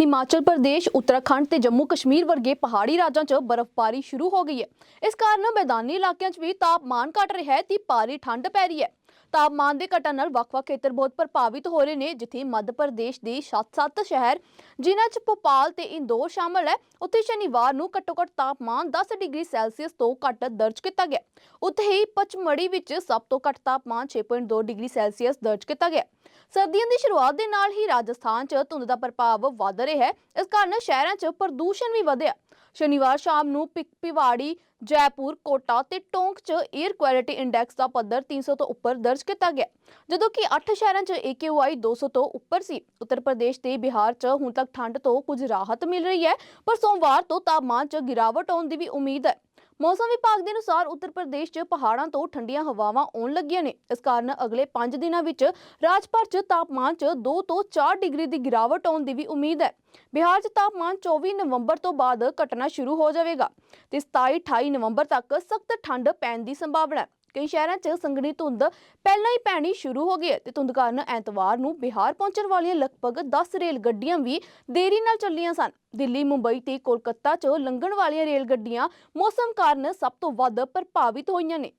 ਹਿਮਾਚਲ ਪ੍ਰਦੇਸ਼, ਉੱਤਰਾਖੰਡ ਤੇ ਜੰਮੂ ਕਸ਼ਮੀਰ ਵਰਗੇ ਪਹਾੜੀ ਰਾਜਾਂ 'ਚ ਬਰਫ਼ਬਾਰੀ ਸ਼ੁਰੂ ਹੋ ਗਈ ਹੈ। ਇਸ ਕਾਰਨ ਮੈਦਾਨੀ ਇਲਾਕਿਆਂ 'ਚ ਵੀ ਤਾਪਮਾਨ ਘਟ ਰਿਹਾ ਹੈ, ਤੇ ਭਾਰੀ ਠੰਡ ਪੈ ਰਹੀ ਹੈ। ਤਾਪਮਾਨ ਦੇ ਘਟਣ ਨਾਲ ਵੱਖ-ਵੱਖ ਖੇਤਰ ਬਹੁਤ ਪ੍ਰਭਾਵਿਤ ਹੋ ਰਹੇ ਨੇ, ਜਿੱਥੇ ਮੱਧ ਪ੍ਰਦੇਸ਼ ਦੇ 7-7 ਸ਼ਹਿਰ, ਜਿਨ੍ਹਾਂ 'ਚ ਭੋਪਾਲ ਤੇ ਇੰਦੌਰ ਸ਼ਾਮਲ ਹੈ, ਉੱਥੇ ਸ਼ਨੀਵਾਰ ਨੂੰ ਘੱਟੋ-ਘੱਟ ਤਾਪਮਾਨ 10 ਡਿਗਰੀ ਸੈਲਸੀਅਸ ਤੋਂ ਘੱਟ ਦਰਜ ਕੀਤਾ ਗਿਆ। ਉੱਥੇ ਹੀ ਪਚਮੜੀ ਵਿੱਚ ਸਭ ਤੋਂ ਘੱਟ ਤਾਪਮਾਨ 6.2 ਡਿਗਰੀ ਸੈਲਸੀਅਸ ਦਰਜ ਕੀਤਾ ਗਿਆ। ਸਰਦੀਆਂ ਦੀ ਸ਼ੁਰੂਆਤ ਦੇ ਨਾਲ ਹੀ ਰਾਜਸਥਾਨ 'ਚ ਧੁੰਦ ਦਾ ਪ੍ਰਭਾਵ ਵਧ ਰਿਹਾ ਹੈ। ਇਸ ਕਾਰਨ ਸ਼ਹਿਰਾਂ 'ਚ ਪ੍ਰਦੂਸ਼ਣ ਵੀ ਵਧਿਆ। ਸ਼ਨੀਵਾਰ ਸ਼ਾਮ ਨੂੰ ਪਿ- ਜੈਪੁਰ, ਕੋਟਾ ਤੇ ਟੋਂਕ 'ਚ 에ਅਰ ਕੁਆਲਿਟੀ ਇੰਡੈਕਸ ਦਾ ਪੱਧਰ 300 ਤੋਂ ਉੱਪਰ ਦਰਜ ਕੀਤਾ ਗਿਆ। ਜਦੋਂ ਕਿ 8 ਸ਼ਹਿਰਾਂ 'ਚ AQI 200 ਤੋਂ ਉੱਪਰ ਸੀ। ਉੱਤਰ ਪ੍ਰਦੇਸ਼ ਤੇ ਬਿਹਾਰ 'ਚ ਹੁਣ ਤੱਕ ਠੰਡ ਤੋਂ ਕੁਝ ਰਾਹਤ ਮਿਲ ਰਹੀ ਹੈ। ਪਰ ਸੋਮਵਾਰ ਤੋਂ ਤਾਪਮਾਨ 'ਚ ਗਿਰਾਵਟ ਆਉਣ ਦੀ ਵੀ ਉਮੀਦ ਹੈ। ਮੌਸਮ ਵਿਭਾਗ ਦੇ ਅਨੁਸਾਰ ਉੱਤਰ ਪ੍ਰਦੇਸ਼ 'ਚ ਪਹਾੜਾਂ ਤੋਂ ਠੰਡੀਆਂ ਹਵਾਵਾਂ ਆਉਣ ਲੱਗੀਆਂ ਨੇ। ਇਸ ਕਾਰਨ ਅਗਲੇ 5 ਦਿਨਾਂ ਵਿੱਚ ਰਾਜ ਭਰ 'ਚ ਤਾਪਮਾਨ 'ਚ 2 ਤੋਂ 4 ਡਿਗਰੀ ਦੀ ਗਿਰਾਵਟ ਆਉਣ ਦੀ ਵੀ ਉਮੀਦ ਹੈ। ਬਿਹਾਰ 'ਚ ਤਾਪਮਾਨ 24 ਨਵੰਬਰ ਤੋਂ ਬਾਅਦ ਘਟਣਾ ਸ਼ੁਰੂ ਹੋ ਜਾਵੇਗਾ ਤੇ 27 28 ਨਵੰਬਰ ਤੱਕ ਸਖਤ ਠੰਡ ਪੈਣ ਦੀ ਸੰਭਾਵਨਾ ਹੈ। ਕਈ ਸ਼ਹਿਰਾਂ 'ਚ ਸੰਘਣੀ ਧੁੰਦ ਪਹਿਲਾਂ ਹੀ ਪੈਣੀ ਸ਼ੁਰੂ ਹੋ ਗਈ ਹੈ ਤੇ ਧੁੰਦ ਕਾਰਨ ਐਤਵਾਰ ਨੂੰ ਬਿਹਾਰ ਪਹੁੰਚਣ ਵਾਲੀਆਂ ਲਗਭਗ 10 ਰੇਲ ਗੱਡੀਆਂ ਵੀ ਦੇਰੀ ਨਾਲ ਚੱਲੀਆਂ ਸਨ। ਦਿੱਲੀ, ਮੁੰਬਈ ਤੇ ਕੋਲਕਾਤਾ 'ਚ ਲੰਘਣ ਵਾਲੀਆਂ ਰੇਲ ਗੱਡੀਆਂ ਮੌਸਮ ਕਾਰਨ ਸਭ ਤੋਂ ਵੱਧ ਪ੍ਰਭਾਵਿਤ ਹੋਈਆਂ ਨੇ।